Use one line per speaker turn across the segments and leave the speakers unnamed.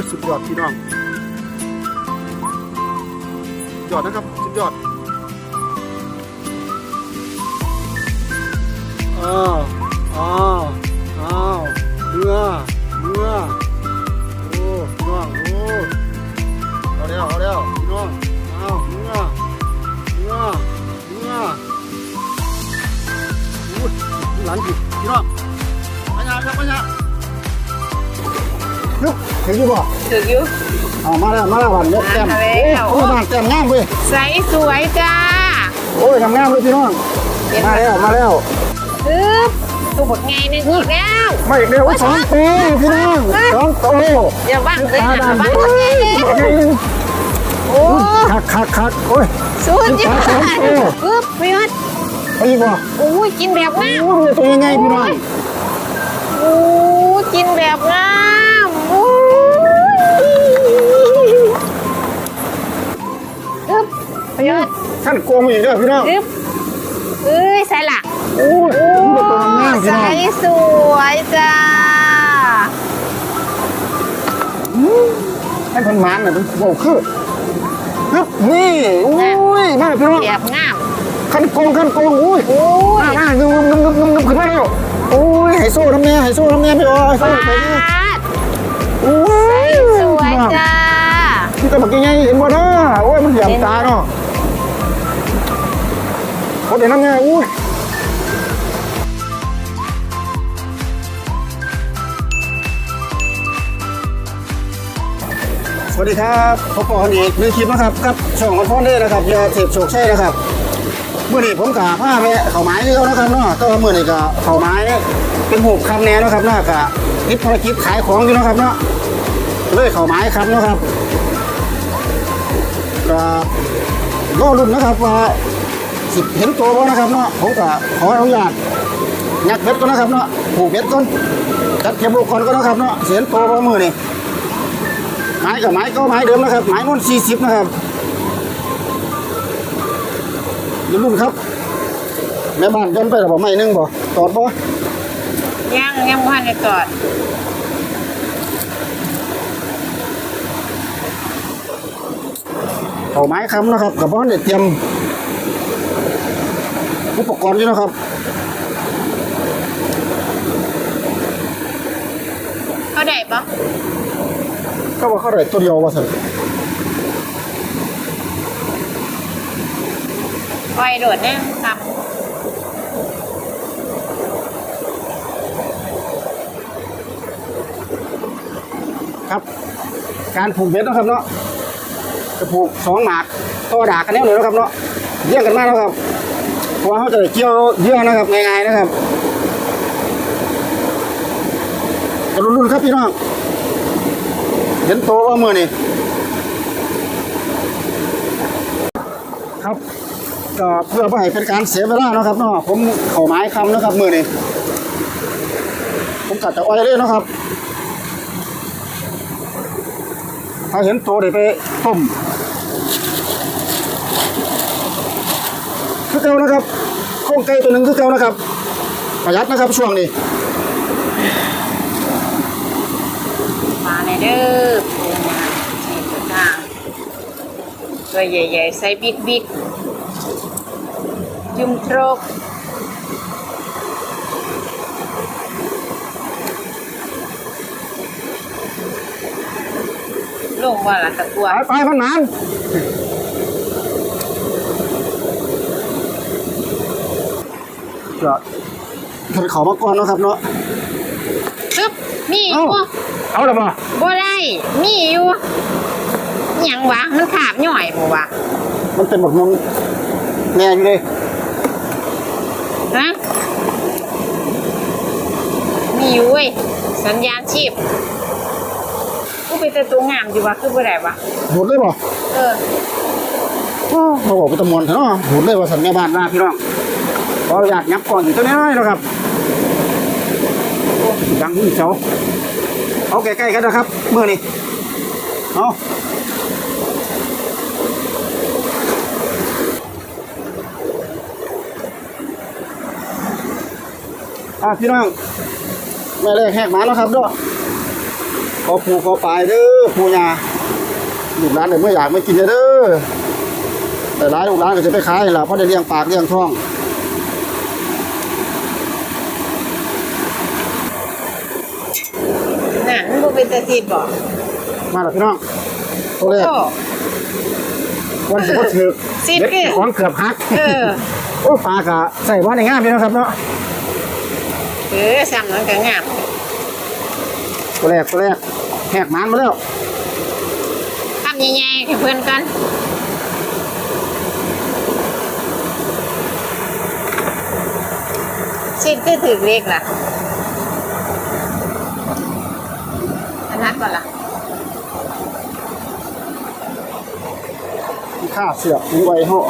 ยสุดยอดพี่น้องยอดนะครับสุดยอดอ้าวอ้าวอ้าวเนื้อเนื้อโอ้พี่น้องโอ้เอาแล้วเอาแล้วพี่น้องอ้าวเนื้อเนื้อเนื้อโอ้หลังผิดพี่น้องปัญญาครับปัญญา ลุกเห็นอยู่บ่
ถึกอยู่
เอามาแล้วมาแล้ววันยกแต้ม
มาแล้ว
โอ้ยบ้านแต้มงามเว้ย
ใสสวยจ้า
โอ้ยทำงามเลยพี่น้อง
เห็นไหม
มาแล้วมาแล้ว
ฮึบตัวบทไงนึงอีกแล้ว
ไม่เดียวสองปีพี่น้องสองโต
อย่าบ้างเลย
ตา
นะ
ดำ
บ้าง
โอ้
เลยยโอ้
คักคักคักโอ้ย
สุดยอด
สองตัว
ฮึบพี่วัด
ไปอีกบ่
โอ้ยกินแบบงาม
โอ้ยตัวยังไงพี่น้อง
โอ้ยกินแบบงาม บพี่วัด
ท่านโกงอีกแล้วพี่น้อง
ฮึบเอ้ยใส่ละ
โอ้ยนี่ตัวงามพี่
ใส
น้อง
สวยจ้า
ให้พันหมันน่ะเป็นโบคือฮึบนี่โอ้ยมาพี่น้อง
แบบงาม
ขั้นโกงขั้นโกงโอ้ย
โอ้ย
มามาเงึมเงึมเงึมเงึมเงึมขึ้นมาแล้วโอ้ยไฮโซ่น้ำเนียไฮโซ่น้ำเนียพี่อ๋อไฮโซ่
บา
ไปนี่
ด
โอ้ย
สวยจ้า
พี่ตะบักยังไงเห็นบ่เนาะโอ้ยมันเหลี่ยมตาเนาะ เขาเดี๋ยวน้นียอุ้ยสวัสดีครับพบกันอีกหนึ่งคลิปนะครับกับช่องของพ่อเด้นะครับยาเสพโชคชัยนะครับเมื่อนี้ผมกะผ้าไปเข่าไม้ที่เขานะครับเนาะก็เมื่อนี้ก็เข่าไม้เป็นหูบคำแน่นะครับเนาะกะนิดภารกิจขายของอยู่นะครับเนาะเลยเข่าไม้ครับเนาะครับก็รุ่นนะครับว่า สิเห็นตัวบ่นะครับเนาะผมก็ขออนุญาตยัดเบ็ดก่อนนะครับเนาะผูกเบ็ดก่อนจัดเก็บลูกก่อนก็นาะครับเนาะสิเห็นตัวบ่มือนี่ไม้กับไม้ก็ไม้เดิมนะครับไม้นุ่นสี่สิบนะครับอย่าลุ่นครับแม่บ้านย้อนไปหรือเปล่าไม่นึ่งบ่ตอดบ่
ยังยังพันในจอด
เอาไม้ค้ำนะครับกับบ้านเด็ดเตรียม อุปกรณ์อยู่นะครับ
เขาได้ปะ
ก็ว่าเข้าได้ตัวเดียวว่าสัน
ไฟโดดแน่ครับ
ครับ การผูกเบ็ดนะครับเนาะจะผูกสองหมากต่อดากกันแน่เลยนะครับเนาะเยี่ยงกันมากนะครับ เพราะว่าเขาจะได้เกี่ยวเยื่อนะครับง่ายๆนะครับกระรุ่นๆครับพี่น้องเห็นโตว่ามือนี่ครับก็เพื่อไม่ให้เป็นการเสียเวลานะครับเนาะผมเข่าไม้คำนะครับมือนี่ผมกัดจะอ้อยเลยเนะครับ ถ้าเห็นโตเดี๋ยวไปต้ม คือเก่านะครับโครงไก่ตัวหนึ่งคือเก่านะครับ ประหยัดนะครับช่วงนี้
มาในเด้อปูมาสี่ตัวทางตัวใหญ่ๆไซส์บิ๊กบิ๊กจุ่มโครกลงว่าละตะกัว
ไปไปพันนาน ก็ท่านเขามาก่อนเนาะครับเนาะ
ซึบมีอ
เอ้า
ยู่
เอาละบ่
บ่ได้มีอยู่หยังวะมันขาบย่อยบ่วะ
มันเป็นแบบมันแน่อยู่เลย
ฮะมีอยู่เว้ยสัญญาณชีพกูเป็นแต่ตัวงามอยู่วะคือบ่ได้วะ
หดเลยบ่
เออ
โอ้มาบอกเป็นตะมวนเถอะเนาะหดเลยว่าสันแม่บ้านว่าพี่น้อง ขออนุญาตยับก่อนอยู่ตัวน้อยๆนะครับดังหุ่นเจ้าเอาใกล้ๆกันนะครับเมื่อนี้เอาอะพี่น้องแม่แรกแหกหมาแล้วครับเด้วยขออปูขอปลายเด้อปูยาลูกหลานเดี๋ยวไม่อยากไม่กินเด้อแต่ร้านลูกหลานก็จะไปขายล่ะเพราะได้เลี้ยงปากเลี้ยงท้อง
น่ะมันบ่ เป็นตาซีดบ่
มาแล้วพี่น้องตัวแรก
โอ้
วันสิบถือ
สิบ
เด็ด
เนี่ย
ของเกือบหัก
เออ
โอ้ปลากะใส่ว่าในงามพี่นะครับเนาะ
เออซ้ำมันก็งาม
ตัวแรกตัวแรกแหกหมันมาแล้ว
ทำใหญ่ๆให้เพื่อนกันสิคือถือเลขล่ะอันนั้นก่อนล่ะ
มีค่าเสือกมีไว้ห่อ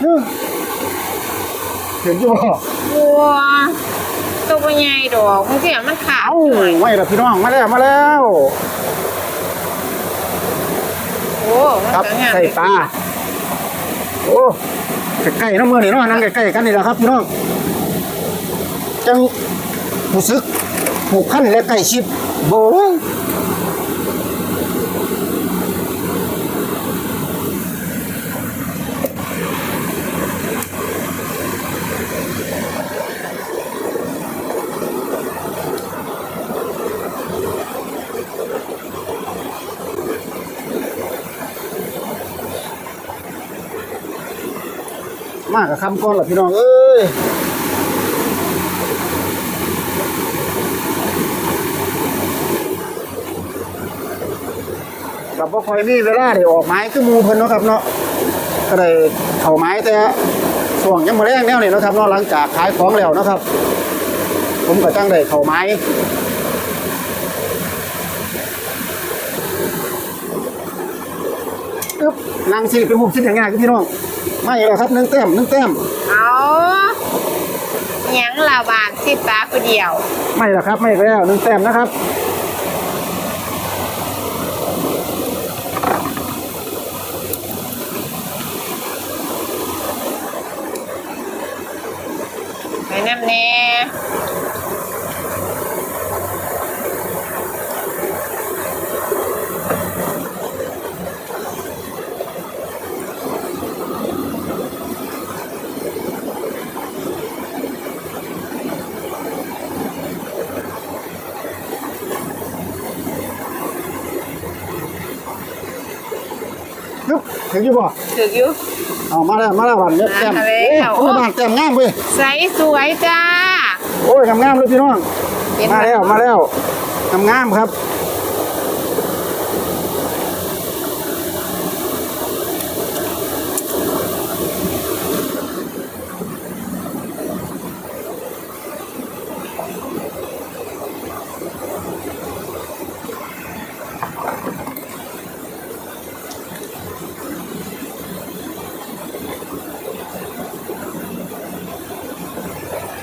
เฮ้ยเห็นอยู่บ่
วัวตัวบ่ใหญ่ดอกบางทีมันขาว
เอ้าไม่ละพี่น้อง มาแล้ว มาแล้ว
โอ้มัน
ครับ
ก็งาม
ใส่ปลาโอ้ใกล้ๆน้ำมือนี่เนาะนั่งใกล้ๆกันนี่แหละครับพี่น้องจังผู้ซึกผูกขั้นและใกล้ชิดโบ้ มากกับคำก้อนล่ะพี่น้องเอ้ยกับพ่อคอยมีเวลาได้ออกไม้คือมูเพิ่นเนาะครับเนาะก็ได้เข้าไม้แต่ช่วงยังมาแรงแนวนี่เนาะครับเนาะหลังจากขายของแล้วเนาะครับ ผมก็จังได้เข้าไม้อึ๊บนางสิเป็นหุบสิอย่างง่ายพี่น้อง ม่หรอกครับหนึ่งแต้มหนึ่งแต้ม
เอาหยังละบาทสิปลาผู้เดียว
ไม่หรอกครับไม่แล้วหนึ่งแต้มนะครับ
ไปน้ำแน่
นึก ถึงอยู่บ่
ถืออยู่
เอามาแล้วมาแล้ววันเนี้ยแต้ม
มาแล้ว
โอ้ยบ้านแต้มงามเว้ย
ใสสวยจ้า
โอ้ยงามงามๆเลยพี่น้อง
เห็น
มา
ไหม
แล้วมาแล้วงามงามๆครับ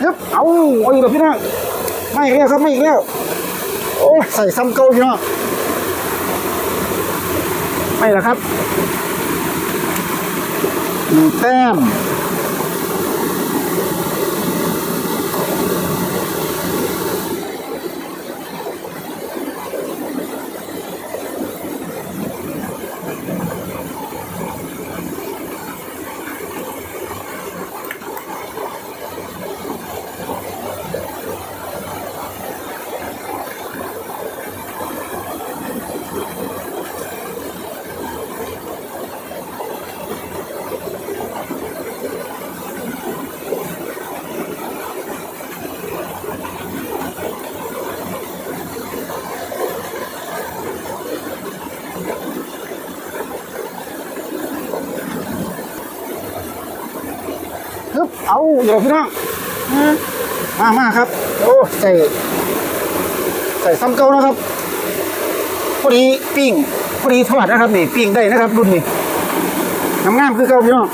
ยึบเอาโอ้วพี่น้องไม่อีกแล้วครับไม่อีกแล้วโอ้ใส่ซ้ำเก่าพี่น้องไม่ละครับหนึ่งแต้มึบเอาเดี๋ยวพี่น้องมามาครับ โอ้ใส่ใส่ซ้ำเก่านะครับพอดีปิ้งพอดีทอดนะครับนี่ปิ้งได้นะครับรุ่นนี้งามงามคือเก่าพี่น้อง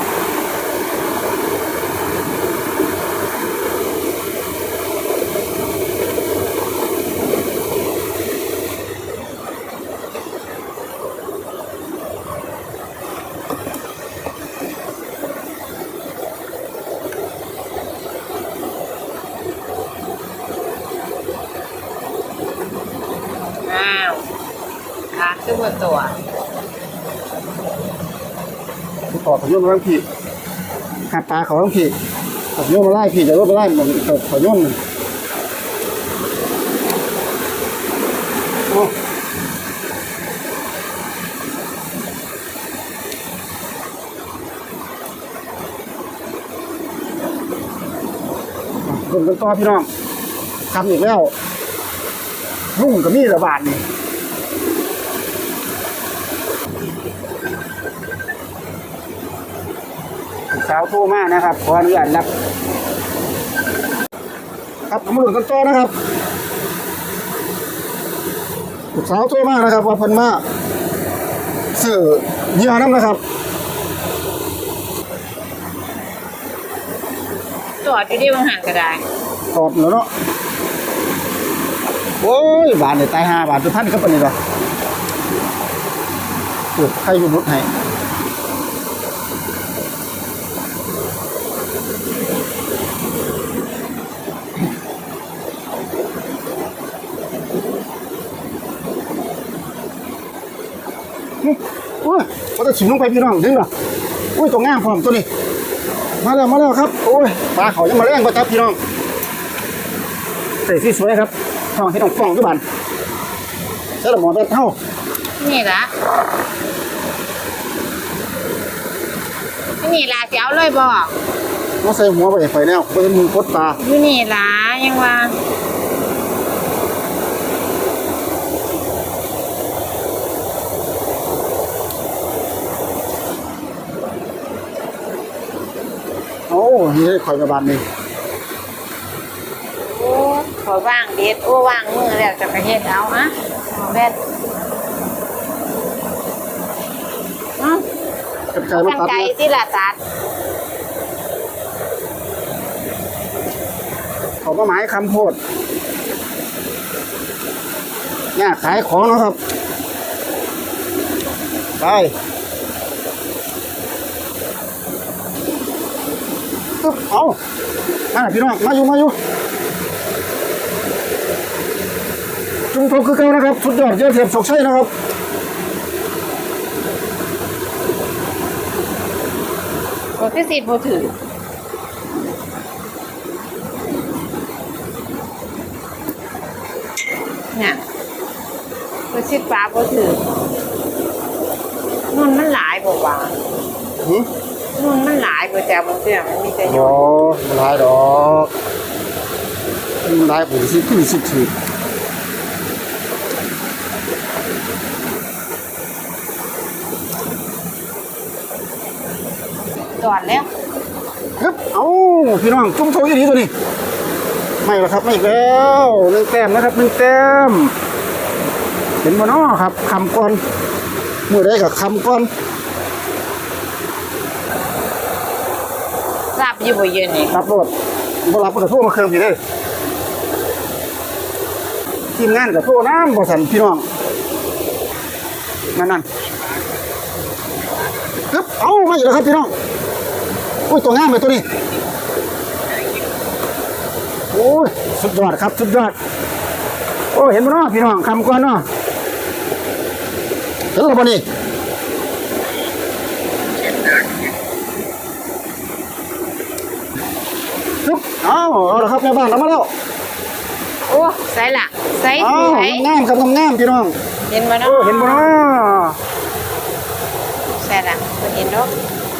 คือบ่ตัว
ต่อขยุ่น มาทั้งพี่หาปลาเขาทั้งพี่ขยุ่นมาไล่พี่จะรถมาไล่มันขยุ่นมันโอ้เบิ่งกันต่อพี่น้องทำอีกแล้วรุ่งกับมีระบาดนี่าวโทรมานะครับขออนุญาตรับครับมาดูกันต่อนะครับลูกสาวโทรมานะครับ ว่าเพิ่นมาซื้อเหยื่อน้ำนะครับ
จอดอยู่ที่บางหันก็ได้
ตอบแล้วเนาะโอ้ยบาทเนี่ยตายห้าบาททุกท่านก็เป็นนี่หรอโอ้ใครอยู่นุดให้โอ้ย ว่าจะฉิมลงไปพี่น้องดึงเหรอโอ้ยตัวง่ามพร้อมตัวนี้ มาแล้วมาแล้วครับ โอ้ยปลาเขายังมาแรงกว่าครับพี่น้องใส่สีสวยครับท้องให้ต้องฟ้องทุกบันใช่หรอหมอแบบเท่า
นี่ละนี่ล่ะสิเอาเลยบ่
มาใส่หัวไปไฟแนวเป็นมือพดปลา
อยู่นี่ล่ะยังว่า
โอ้ นี่ให้คอยมาบานนี่
โอ้ขอว่างเด็ดโอ้ว่างมือแล้วจะไปเฮ็ดเอาฮะเอาแบดเอ้า
กับไก่มา
กัน
ตัด
ไก่
นะ
ที่ละตัด
เขามาหมายคำโพดเนี่ยขายของเนาะครับไปปึ๊บ เอามาพี่น้อง มาอยู่ มาอยู่จุงทบคือเก่านะครับ สุดยอดเยอะเทียบสกใช่นะครับ
บ่ที่สิบ่ถือเนี่ยบ่สิปลาบ่ถือนุ่นมันหลายบ่ว่า
หือ
นุ่นมันหลายบ่แต่บ่เสียมันมีแต่โย
โอ้
น
มันหลายดอกมันหลายผมสิขึ้นสิถือ
จอดแล้ว
ครับเอ้าพี่น้องจุ้มโทยี่ดีตัวนี้ ไม่หรอกครับไม่อีกแล้วหนึ่งแต้มนะครับหนึ่งแต้มเห็นบ่น้อครับคำก่อนมือได้กับคำก่อน
รับอ ยู่บ่เย็นนี่
รับรถบ่รับก็โทรมาเครื่องพี่เด้ทีมงานกับโทรน้ำบ่สันพี่น้องนั่นนั่นครับเอ้ามาอีกแล้วครับพี่น้องอุ้ยตัวงามเลยตัวนี้โอ้ยสุดยอดครับสุดยอดโอ้เห็นบ่เนาะพี่น้องคำก่อนเนาะเห็นแล้วบ่นี่ปึ๊บเอาเอาละครับแม่บ้านเรามาแล้ว
โอ้ใส่ละใส่
เอา
สวย
งามครับงามๆพี่น้อง
เห็นบ่
โอ้
เนาะ
เห็นบ่เนาะ
ใส่ละบ่เห็นเนาะ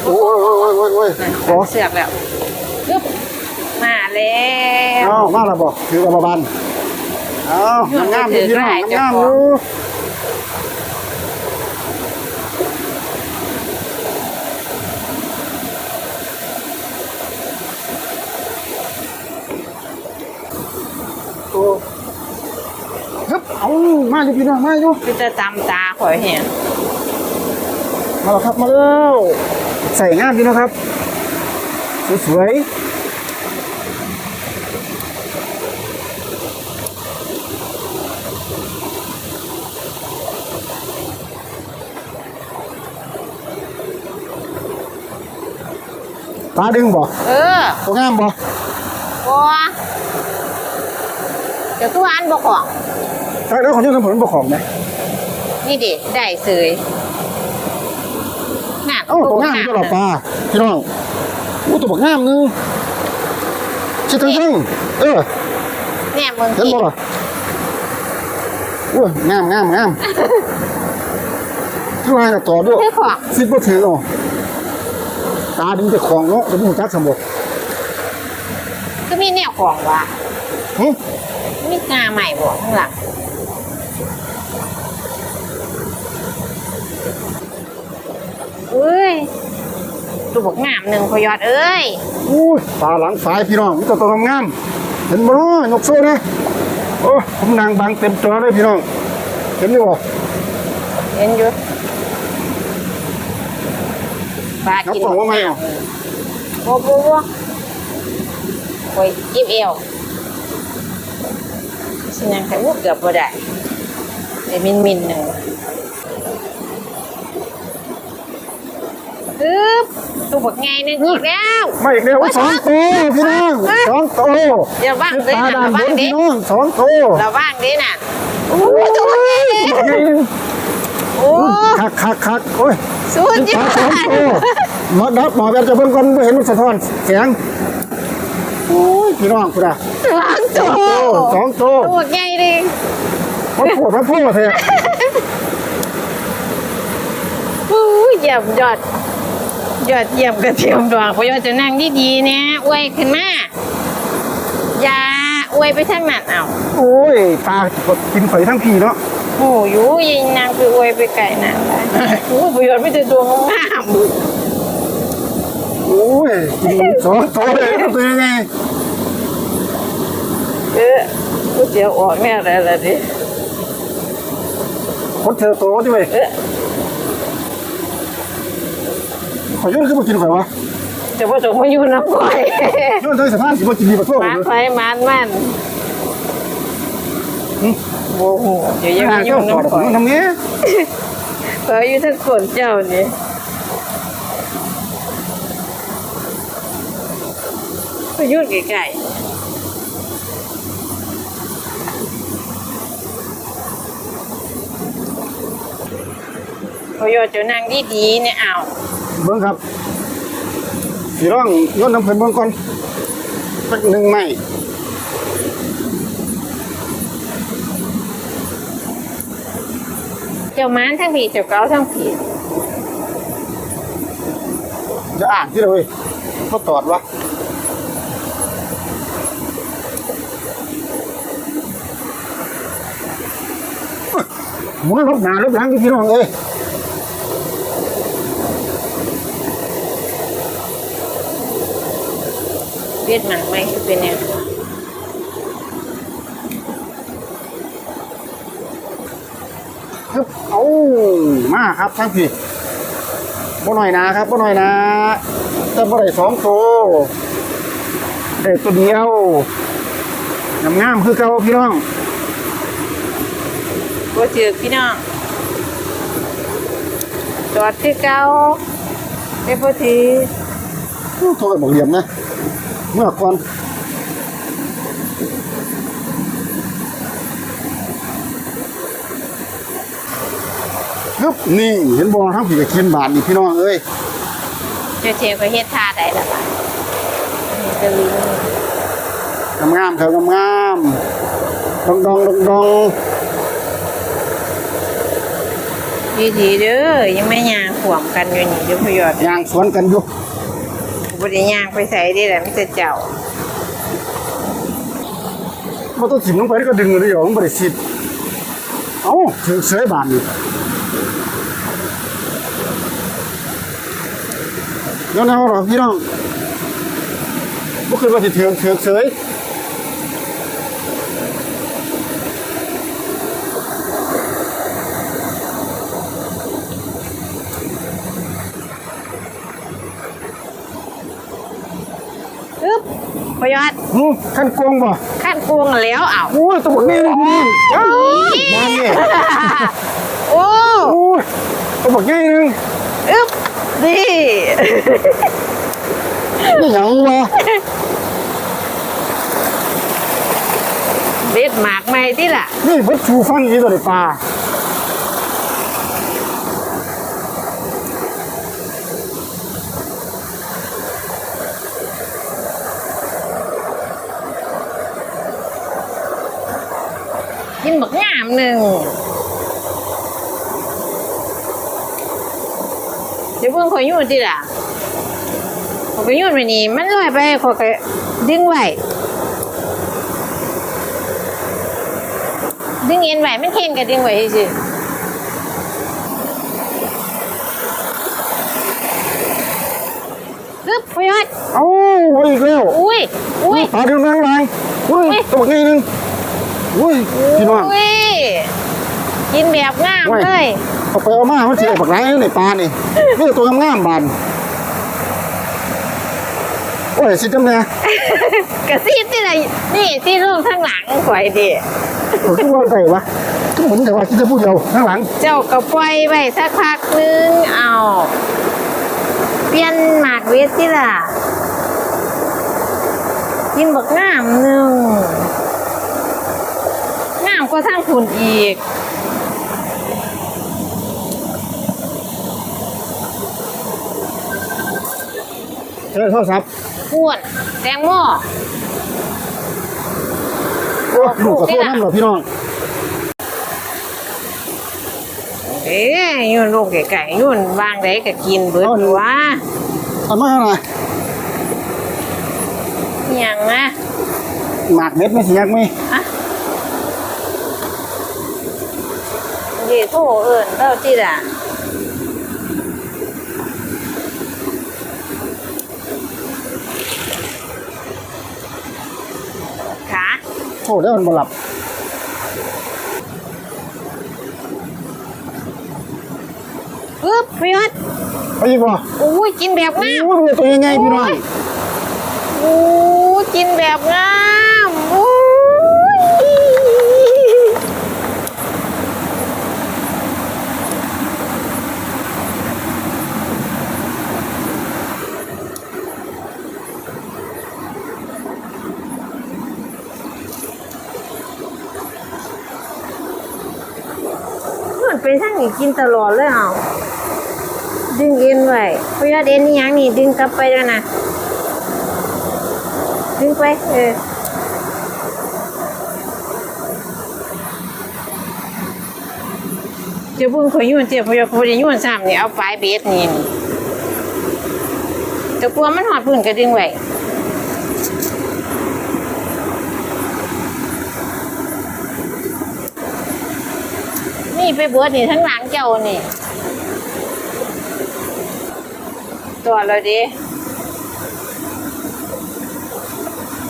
โอ้ยโอ้ยโอ้ยโอ้ย
นั่น
ขอ
เสือกแล้วปึ๊บมาแล้ว
เอามาแล้วบ่ถือกับบานเอางามๆอยู่พี่น้องงามๆอยู่โอ้ฮึบเอามาอยู่พี่น้องมาอยู่
คือจะตำตาข่อยเห็น
มาแล้วครับมาแล้วใส่งามดีนะครับ สวยๆตาดึงบ่
เออ
ตัวงามบ่
บัวเดี๋ยวคืออันบ่ของ
ตา แล้วของเจ้าสมุนบ่ของไหม
นนี่เด็ดได้เสยน่ะ
เอ้าตัวงามก็หรอปลาพี่น้องอู้ตัวบักงามนึงชิดทั้งทั้งเออ
เนี่ยมึง
เห็นบ่ล่ะอู้งามงามงามข้างล่างก็ต่อด้วย
เฮ้ยของ
ฟิตบ่ถืออ๋อตาดึงแต่ของเนาะจะบ่จักสมบ่
ก็มีแนวของว่ะ
หึ
มีงาใหม่บ่ข้างหลังเอ้ ยตัวบอกงามหนึ่งพอยอดเอ้ย
อู้ตาหลังสายพี่น้องมีแต่ตัวงามๆเห็นบ่เนาะยกโซ่นะโอ้ผมนั่งบังเต็มจอเลยพี่น้องเห็นอยู่บ่
เห็นอยู่ปลา
ครับ
กิน
บอกว่าไงอะ
โอ้โหโอ้โอ้ยยิบเอวฉันยังแค่ว่าเกือบบ่ได้เดี๋ยวมินมินหนึ่ง ฮึบตัวบักไงหนึงอีกแล้ว
ไม่อีกแล้วสองตัวพี่น้องสองตัว
อย่าว่างเลย
ตา
นะ
ด้านบ
ว่าง
น
ดิ
พี่น้องสองตัว
เราว่างดิน่ะโอ้ยตัวบักไงโอ้
คักคักคักโอ้ย
สุดย
ตา
อ
สอง
ด
ตัวหมอดับหมอแบบจะเพิ่นก่อนบ่เห็นมันสะท้อนแสงโอ้ยพี่น้องพุ่นอะ
สองตัว
สองตัว
ตัวบักไงดิ
มันปวดมันพูดแท้
โอ้ยเยี่ยมยอด ยอดเยี่ยมกระเทียมดวงพอยอดจะนั่งดีๆเนี่ยอวยขึ้นมาอย่าอวยไปทางนั้นเอา
โอ้ยตากินไฟทั้งพี่เนาะ
โอ้ยยิงนางไปอวยไปไก่นางได้โอ้ยพอยอดไม่แต่ตัวงาม
โอ้ยกินสองตัวเลยตัวยังไง
เออกูเจียวออกแน่อะไรล่ะดิ
คนเธอโตด้วย
เออ
ขอยื่นขึ้นมากินไฟวะ
จะผสมมาอยู่น้ำก่อย
ยื่นเธอสถานสิมากินดีกว่าทั่ว
มัน
เลย
ไฟมันมันโอ้โหเดี๋ยวยัง
ห่า
ไม่
ง
อยู่
เจ้าต่อ
น้ำก่อย
ทำงี้
เผยอยู่ทั้งคนเจ้านี่ไปยุ่งไก่พอยอดจะนั่งดีๆเนี่ยเอา
เบิ้งครับสีร่องย้อนน้ำเพลินเบิ้งก่อนสักหนึ่งไม้
เจ้ามันทั้งผีเจ้าเก้าทั้งผี
จะอ่านที่เลยเขาตอดวะหมุนรถหน้ารถหลังที่พี่น้องเอ้ย
วียดมันไหมคือเป็นเนี่ย
ครับเอามาครับทั้งพี่บ่หน่อยนะครับบ่หน่อยนะแต่บ่ได้สองตัวได้ตัวเดียวงามงามๆคือเก่าพี่น้อง
ก็เจอพี่น้องจอดที่เก้าไอ้พอที
โทษบอกเหลี่ยมนะ เมื่อก่อนฮึบนี่เห็นบอทั้งผีกับเคียนบาทนี่พี่น้องเอ้ย
เจ้าเชียงก็เฮ็ดท่าได้ละล่ะนี่จะลืม
งามๆครับงามๆดองดองดองดอง
ดีดีๆเด้อยังไม่ย่างขวมกันอยู่นี่เดี๋ยวพยอด
ยางสวนกันอยู่
บริย่างไปใส่ได้แหละไม่จะเจ้า
พอตัวจิ้มลงไปก็ดึงเลยเดี๋ยวมันบริสิทธิ์เอ้าถึงเสยบาทนี่เดี๋ยวนะหรอพี่น้องบ่คือว่าสิเถืองเถืองเสย
อึ๊บพยอด
หู ขั้นโกงบ่
ขั้นกวงแล้วเอ้า
โอ้ยตัวบักนี่เลยพี่เอ้ยมาเนี่ย
โอ้
โอ้ยตัวบักนี่นึง
อึ๊บนี่
นี่หยังวะ
เบ็ดหมากใหม่ที่ล่ะ
นี่เบิดชูฟังอีตัวนี้ปลา
หนึ่ง เดี๋ยวเพิ่งขอยยุ่นทีละขอยไปยุ่นไปนี่มันลอยไปขอยก็ดึงไว้ดึงเอ็นไว้มันเข่งกับดึงไว้สิปึ๊บพยอด
เอ้าโอ้ยอีกแล้ว
อุ้ยอุ้ย
ปลาเดือดแรงไรอุ้ยตัวนี้หนึงอุ้ยพี่น้อง
อุ้ยกินแบบงามเลย
เอาไปเอามามันสิออกปากไหนในปลานี่นี่ตัวงามๆบานโอ้ยสิจำเนี่ย
กระซีบที่ไหนนี่ที่รูปข้างหลังข่อยดิ
โอ้ยทุกวันใส่วะทุกคนแต่ว่าคิดจะพูดเดียวข้างหลัง
เจ้าก็ปล่อยไว้สักพักนึงเอาเปลี่ยนหมากเวทที่ล่ะกินบักงามหนึ่งงามก็ทั้งคุณอีก
เจอโทรศัพท์
อ้วนแตงโม
โอ้ยลูกกับโทษน้ำเหรอพี่น้อง
เอ๊ยยุ่นลูกไก่ๆยุ่นวางได้ก็กินเบิดหัว
เอามาหน่อย
อหย่างนะ
หมากเม็ดไม่สิยักไหม
อะเดี๋ยวโทรเอิญเต้าจีด่ะขา
โอ้ได้มันบ่หลับ
ปึ๊บพี่ยอด
ไปอีกบ่
โอ้ยกินแบบงาม
โอ้ยตัวยังไงพี่น้อง
โอ้ยกินแบบงามโอ้ย มันเป็นทั้งนี้ กินตลอดเลยเอาดึงเอ็นไว้พยาเอ็นนี่ยังนี่ดึงกลับไปแล้วนะดึงไปเออเจ้าพุ่งขอยยุ่นเจ้าพยาพยายุ่นซ้ำนี่เอาปลายเบสนี่นี่จะกลัวมันหอดพื้นก็ดึงไว้ ไปเบิดนี่ทั้งหลังเจ้านี่ ตัวเราดิ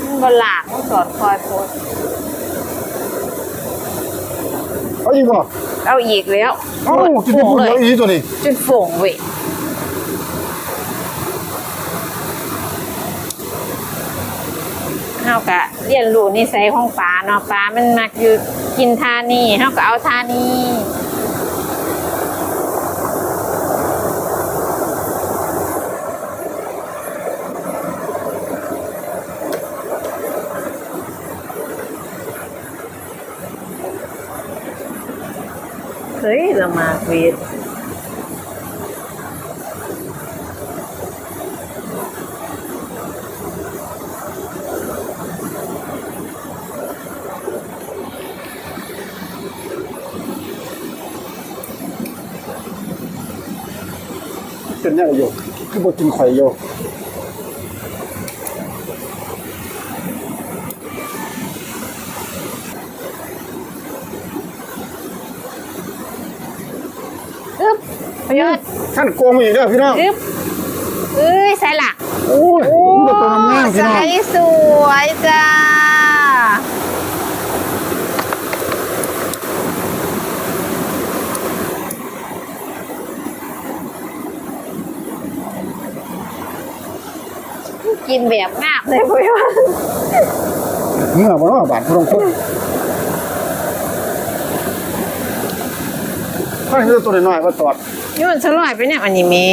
มันบลากมันสอดคอยโพด
เอาอีกบ่
เอาอีกแล้ว
เอ้าคิดจะพูดเดียวอีกตัวนี้
จนฝงเว้ยเฮากะเรี ยนรู้นิสัยของปลาเนาะปลามันมักอยู่กินทานี่เฮาก็เอาทานี่เฮ้ยละหมาเวท
เป็นยังไงอยู่คือบ่กินข่อยอยู่
อึ๊บประโยชน์
ท่านโกงมาอีกแล้วพี่น้อง
อึ๊บเอ้ยใส่หลัก
โอ้ยนี่ตัวงามๆพี่
ใส่
น้อง
สวยจ้า กินแบบงาบเลยพี่ว่า
เมื่อบ่เนาะบาดพรงคนถ้าเห็นตัวน้อยๆว่าตอด
ยุ่นสลอยไปเนี่ยอันนี้แหม่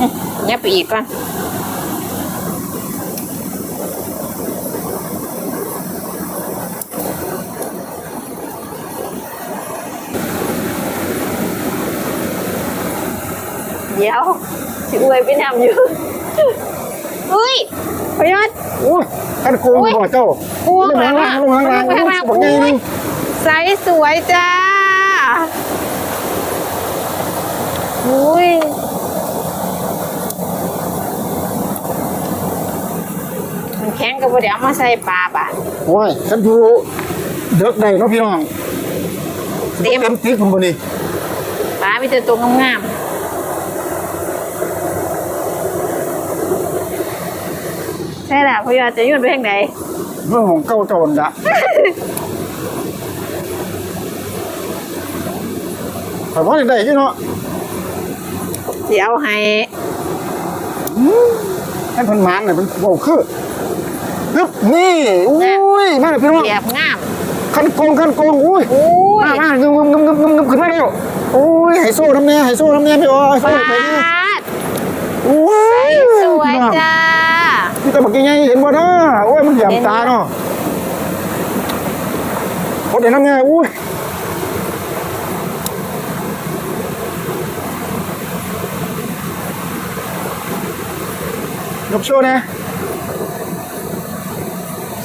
อื้อยับไปอีกก่อน ดี๋ยวสิอวยไปนำอยู่อุ้ยพยศ
โอ้ยกันโกงบ่เจ้า
พวง
ลง
แล้
มาวล่างลงมาล่าง
ข้างล่าง
บอกไงนึง
ใสสวยจ้าอุ้ยมันแข็งกับว่าเดี๋ยวเอามาใส่ปลาป่ะ
โอ้ยฉันดูเด็กได้เนาะพี่น้อง
เต็ม
เต็มติ๊กผมบ่นี่
ปลามีแต่ตัวงามๆ ช่ละพยาจะยุ่นไปทางไหน
เมื่อของเก้าโจรละแต่ว่าได้ที่เนาะ
เดี๋ยวให้
ให้พันหมานน่ะเป็นโบคือฮึบนี่อุ้ยมาเลยพี่น้อง
เสียบงาม
ขันโกงขันโกงอุ้ย
อุ้ย
มามางึมงึมงึมงึมงึมขึ้นมาเร็วอุ้ยไฮโซ่น้ำเนี้ยไฮโซ่น้ำเนี้ยพี่อ๋อไฮโซ่
ปา
ไปเนี่ย
ด
อุ้ย
สวยจ้า
พี่ตะบักยังไงเห็นบ่เนาะโอ้ยมันเหลี่ยมตาเนาะโอ้เดี๋ยวน้ำเนี้ยอุ้ยยกโชว์นะ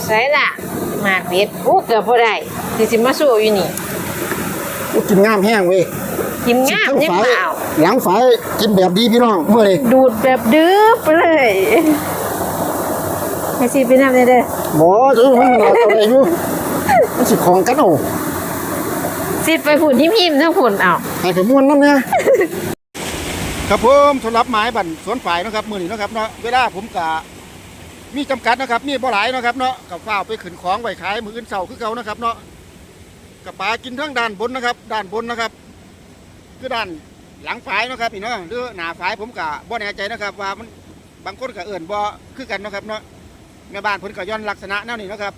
ใส่ละหมากเบ็ดโอ้เกือบพอได้ที่สิมาสู้อยู่นี่
กูกินงามแห้งเว้ย
กินงามยัง
ฝาย
เปล่า
หลังฝายกินแบบดีพี่น้องเมื่อเลย
ดูดแบบดื้อไปเลย ให้สิไปนำได้เด้อ
หมอจะมันเราตัวอะไรอยู่มันสิของกันเอา
สิไปฝุ่นที่พิมพ์ทั้งฝุ่นเอา
ให้ไปม้วนนั่นเนี่ยครับผมสำหรับหมายบั่นสวนฝ่ายเนาะครับมือนี้เนาะครับเนาะเวลาผมกะมีจำกัดนะครับ มีบ่หลายเนาะครับเนาะกับฝ้าวไปขึ้นของไว้ขายมืออื่นเสาคือเก่านะครับเนาะกับปลากินทั้งด้านบนนะครับ ด้านบนนะครับ คือด้านหลังฝายเนาะครับพี่เนาะหรือหน้าฝายผมกะบ่แน่ใจนะครับ ว่ามันบางคนก็เอื่นบ่คือกันเนาะครับเนาะ แม่บ้านเพิ่นก็ย้อนลักษณะแนวนี้นะครับ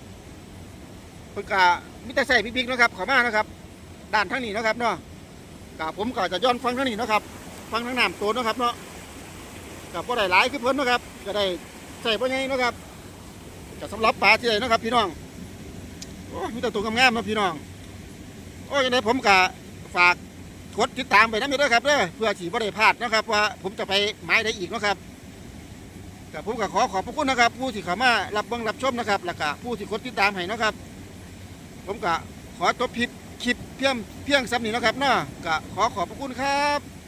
เพิ่นก็มีแต่ใส่บิ๊กๆนะครับข้ามานะครับ ด้านทางนี้นะครับเนาะกับผมก็จะย้อนฟังทางนี้นะครับ ฟังทางน้ำตนเนะครับเนาะกับบ่ได้หลายคือเพิ่นนะครับก็ได้ใส่บ่ใหญ่นะครับก็สำหรับปลาที่ใดนะครับ พี่น้องโอ้มีแต่ตัวงามๆนะพี่น้องโอ้ยังไงผมก็ฝากกดติดตามไปนะเด้อครับเด้อเพื่อสิบ่ได้พลาดนะครับ ว่าผมจะไปหมายใดอีกนะครับ กับผมก็ขอขอบพระคุณนะครับ ผู้ที่เข้ามารับเบิ่งรับชมนะครับแล้วก็ผู้ที่กดติดตามให้นะครับ ผมก็ขอจบคลิดคลิปเพียงเพียงสำนีนะครับเนาะก็ขอขอบพระคุณครับ